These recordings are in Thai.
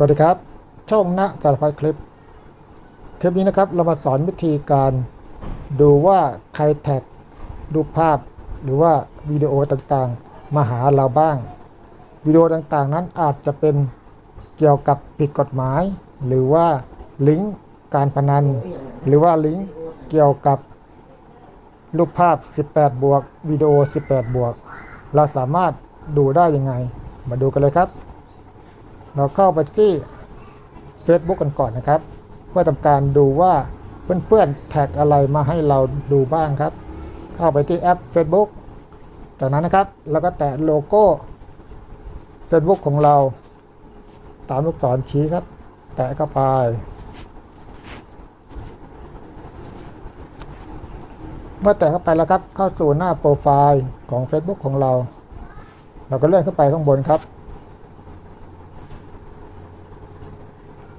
สวัสดีครับ ช่องณสารพัดคลิป คลิปนี้นะครับเรามาสอนวิธีการดูว่าใครแท็กรูปภาพ หรือว่าวิดีโอต่างๆ มาหาเราบ้าง วิดีโอต่างๆ นั้นอาจจะเป็นเกี่ยวกับผิดกฎหมาย หรือว่าลิงก์การพนัน หรือว่าลิงก์เกี่ยวกับรูปภาพ 18 บวกวิดีโอ 18 บวก เราสามารถดูได้ยังไง มาดูกันเลยครับ เราเข้าไปที่ Facebook กันก่อนนะครับ เพื่อทำการดูว่าเพื่อนๆแท็กอะไรมาให้เราดูบ้างครับ เข้าไปที่แอป Facebook จากนั้นนะครับเราก็แตะโลโก้ Facebook ของเรา ตามลูกศรชี้ครับ แตะเข้าไป เมื่อแตะเข้าไปแล้วครับ เข้าสู่หน้าโปรไฟล์ของ Facebook ของเรา เราก็เลื่อนขึ้นไปข้างบนครับ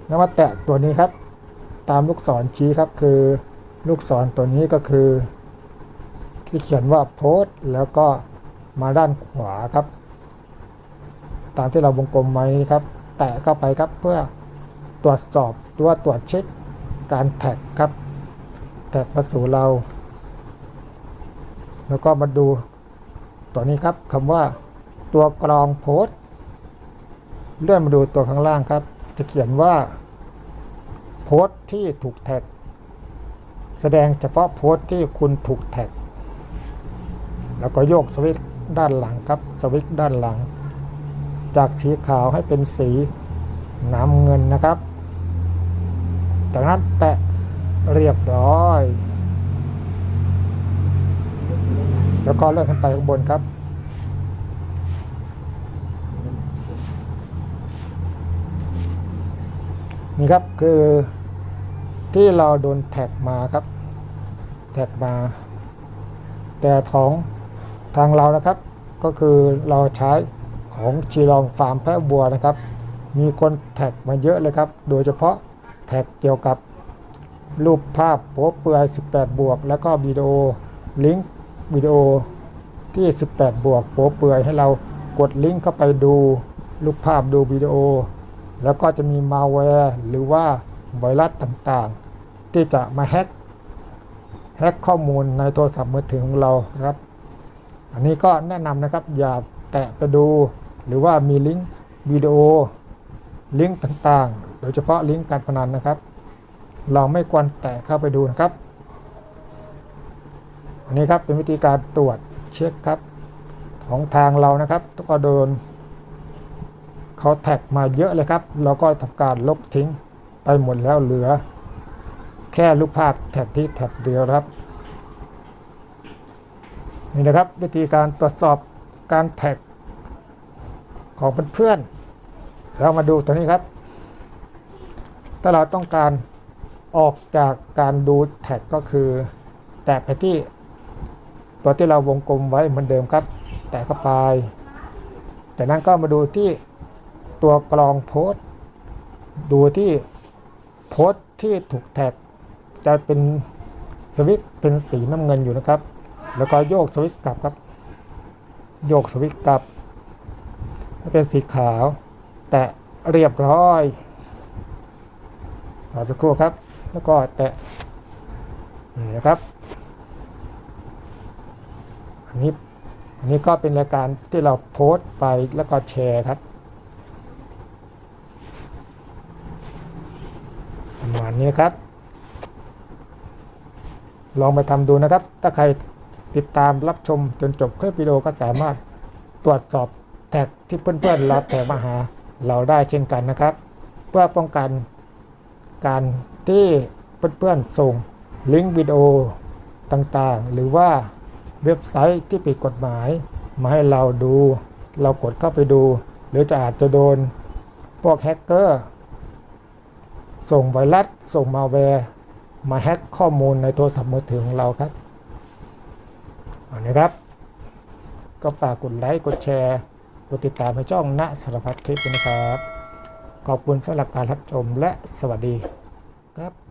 แล้วมาแตะตัวนี้ครับ ตามลูกศรชี้ครับคือลูกศรตัวนี้ก็คือ ที่เขียนว่าโพสต์แล้วก็มาด้านขวาครับ ตามที่เราวงกลมไว้นี้ครับ แตะเข้าไปครับเพื่อตรวจสอบตัวตรวจเช็คการแท็กครับ แท็กมาสู่เรา แล้วก็มาดูตัวนี้ครับคำว่าตัวกรองโพสต์เลื่อนมาดูตัวข้างล่างครับ จะเขียนว่า โพสต์ที่ถูกแท็ก แสดงเฉพาะโพสต์ที่คุณถูกแท็ก แล้วก็โยกสวิตช์ด้านหลังครับ สวิตช์ด้านหลัง จากสีขาวให้เป็นสีน้ำเงินนะครับ จากนั้นแตะเรียบร้อย แล้วก็เลื่อนขึ้นไปข้างบนครับ นี่ครับคือที่เราโดนแท็กมาครับ แท็กมา แต่ของทางเรานะครับ ก็คือเราใช้ของชีลองฟาร์มแพะบัวนะครับ มีคนแท็กมาเยอะเลยครับ โดยเฉพาะแท็กเกี่ยวกับรูปภาพโป๊เปลือย 18 บวก แล้วก็วิดีโอลิงก์วิดีโอที่ 18 บวกโป๊เปลือยให้เรากดลิงก์เข้าไปดูรูปภาพดูวิดีโอ แล้วก็จะมีมาแวร์หรือว่าไวรัสต่างๆ ที่จะมาแฮกแฮกข้อมูลในโทรศัพท์มือถือของเราครับ อันนี้ก็แนะนำนะครับอย่าแตะไปดู หรือว่ามีลิงก์วิดีโอลิงก์ต่างๆ โดยเฉพาะลิงก์การพนันนะครับ เราไม่ควรแตะเข้าไปดูนะครับ อันนี้ครับเป็นวิธีการตรวจเช็คครับของทางเรานะครับก็โดน เขาแท็กมาเยอะเลยครับ เราก็ทำการลบทิ้งไปหมดแล้วเหลือ แค่รูปภาพแท็กที่แท็กเดียวครับ นี่นะครับวิธีการตรวจสอบการแท็กของเพื่อนๆเรามาดูตัวนี้ครับ ถ้าเราต้องการออกจากการดูแท็กก็คือ แตะไปที่ตัวที่เราวงกลมไว้เหมือนเดิมครับ แตะเข้าไป จากนั้นก็มาดูที่ ตัวกรองโพสต์ดูที่โพสต์ที่ถูกแท็กจะเป็นสวิตเป็นสีน้ำเงินอยู่นะครับ แล้วก็โยกสวิตกลับครับ โยกสวิตกลับให้เป็นสีขาว แตะเรียบร้อยรอสักครู่ครับ แล้วก็แตะนี่นะครับอันนี้อันนี้ก็เป็นรายการที่เราโพสต์ไปแล้วก็แชร์ครับาณนี้ครับ ลองไปทำดูนะครับ ถ้าใครติดตามรับชมจนจบคลิปวิดีโอก็สามารถตรวจสอบแท็กที่เพื่อนๆรับแท็กมาหาเราได้เช่นกันนะครับ เพื่อป้องกันการที่เพื่อนๆส่งลิงก์วิดีโอต่างๆ หรือว่าเว็บไซต์ที่ผิดกฎหมายมาให้เราดู เรากดเข้าไปดู หรือจะอาจจะโดน พวกแฮกเกอร์ ส่งไวรัส ส่งมาแวร์ มาแฮ็กข้อมูลในโทรศัพท์มือถือของเราครับอันนี้ครับ ก็ฝากกดไลค์กดแชร์กดติดตามให้ช่องณสารพัดคลิปนะครับ ขอบคุณสำหรับการรับชมและสวัสดีครับ